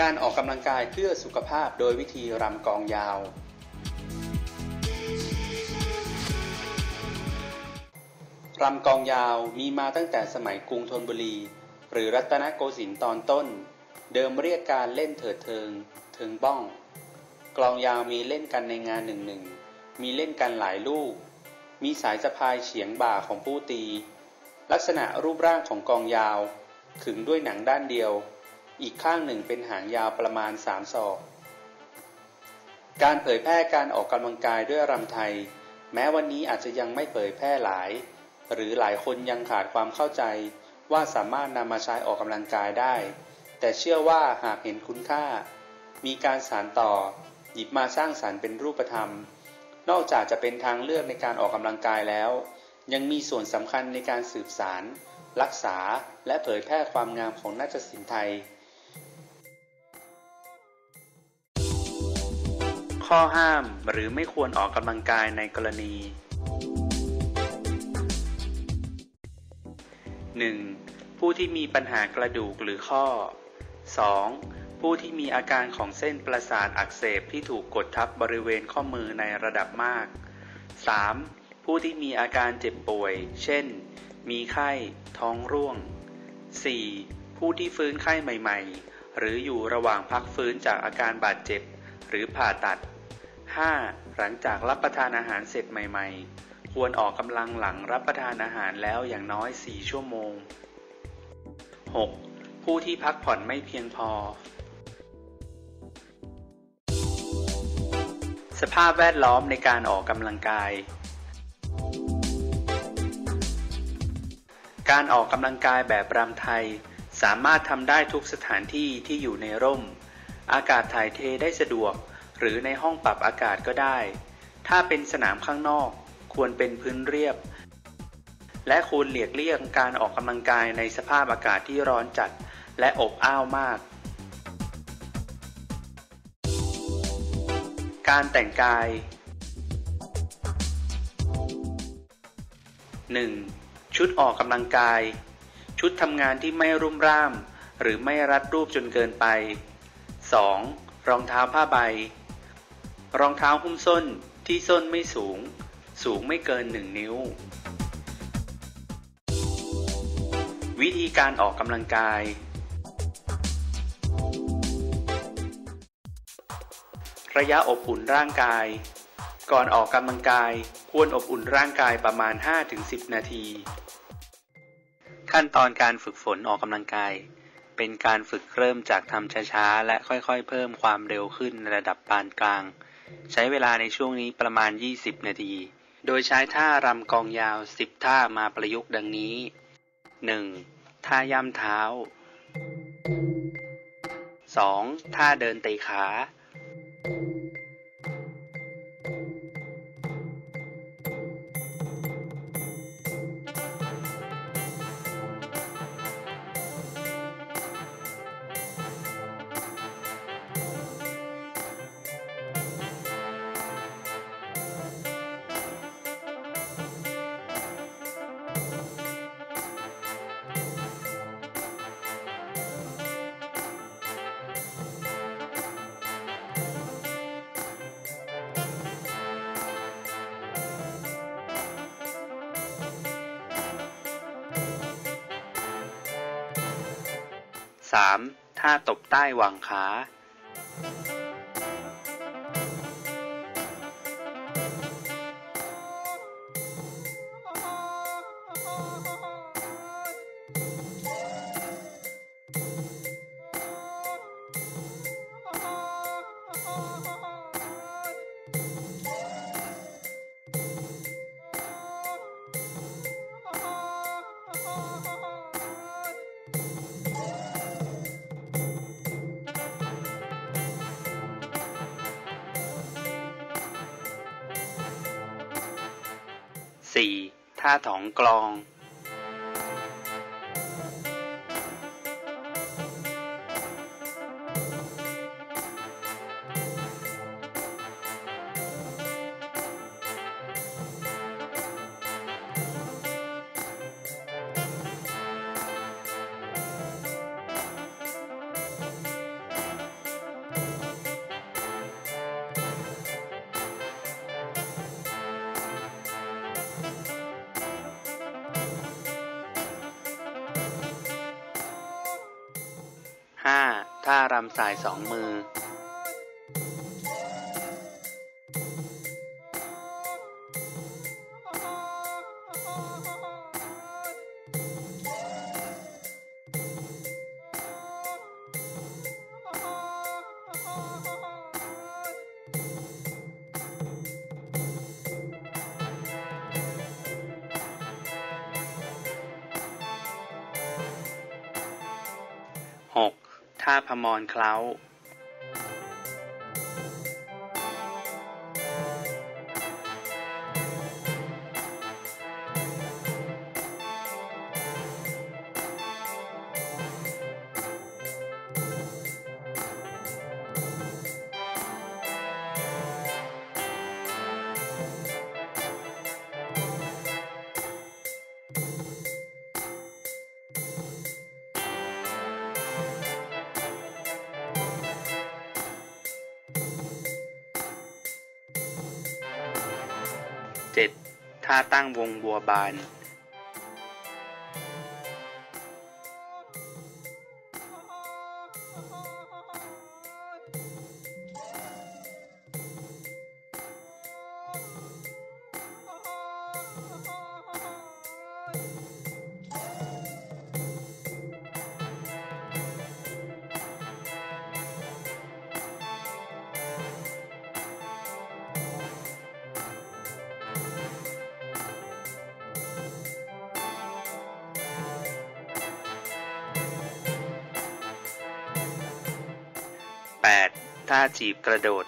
การออกกำลังกายเพื่อสุขภาพโดยวิธีรำกองยาว รำกองยาวมีมาตั้งแต่สมัยกรุงธนบุรี หรือรัตนโกสินทร์ตอนต้น เดิมเรียกการเล่นเถิดเทิง เทิงบ้อง กลองยาวมีเล่นกันในงานหนึ่งหนึ่ง มีเล่นกันหลายลูก มีสายสะพายเฉียงบ่าของผู้ตี ลักษณะรูปร่างของกองยาว ขึงด้วยหนังด้านเดียว อีกข้างหนึ่งเป็นหางยาวประมาณสามศอก การเผยแพร่การออกกำลังกายด้วยรำไทย แม้วันนี้อาจจะยังไม่เผยแพร่หลาย หรือหลายคนยังขาดความเข้าใจว่าสามารถนำมาใช้ออกกำลังกายได้ แต่เชื่อว่าหากเห็นคุณค่า มีการสานต่อ หยิบมาสร้างสารรค์เป็นรูปธรรม นอกจากจะเป็นทางเลือกในการออกกำลังกายแล้ว ยังมีส่วนสำคัญในการสืบสารรักษาและเผยแพร่ความงามของนาฏศิลป์ไทย ข้อห้าม หรือไม่ควรออกกำลังกายในกรณี 1. ผู้ที่มีปัญหากระดูกหรือข้อ 2. ผู้ที่มีอาการของเส้นประสาทอักเสบที่ถูกกดทับบริเวณข้อมือในระดับมาก 3. ผู้ที่มีอาการเจ็บป่วย เช่น มีไข้ ท้องร่วง 4. ผู้ที่ฟื้นไข้ใหม่ ๆ หรืออยู่ระหว่างพักฟื้นจากอาการบาดเจ็บ หรือผ่าตัด 5. หลังจากรับประทานอาหารเสร็จใหม่ ๆ ควรออกกำลังหลังรับประทานอาหารแล้วอย่างน้อย 4 ชั่วโมง 6. ผู้ที่พักผ่อนไม่เพียงพอ สภาพแวดล้อมในการออกกำลังกาย การออกกำลังกายแบบรำไทย สามารถทำได้ทุกสถานที่ที่อยู่ในร่ม อากาศถ่ายเทได้สะดวก หรือในห้องปรับอากาศก็ได้ ถ้าเป็นสนามข้างนอก ควรเป็นพื้นเรียบ และควรหลีกเลี่ยงการออกกำลังกายในสภาพอากาศที่ร้อนจัด และอบอ้าวมาก การแต่งกาย 1. ชุดออกกำลังกาย ชุดทำงานที่ไม่รุ่มร่าม หรือไม่รัดรูปจนเกินไป 2. รองเท้าผ้าใบ รองเท้าหุ้มส้นที่ส้นไม่สูง สูงไม่เกิน 1 นิ้ว วิธีการออกกำลังกาย ระยะอบอุ่นร่างกาย ก่อนออกกำลังกายควรอบอุ่นร่างกายประมาณ 5-10 นาที ขั้นตอนการฝึกฝนออกกำลังกาย เป็นการฝึกเริ่มจากทำช้าๆ และค่อยๆ เพิ่มความเร็วขึ้นในระดับปานกลาง ใช้เวลาในช่วงนี้ประมาณ 20 นาที โดยใช้ท่ารำกองยาว 10 ท่ามาประยุกต์ดังนี้ 1. ท่าย่ำเท้า 2. ท่าเดินเตะขา 3. ท่าตบใต้หว่างขา ท่าถองกลอง ห้าท่ารำสายสองมือหก ท่าพมรเคล้า ท่าตั้งวงบัวบาน แปดท่าจีบกระโดด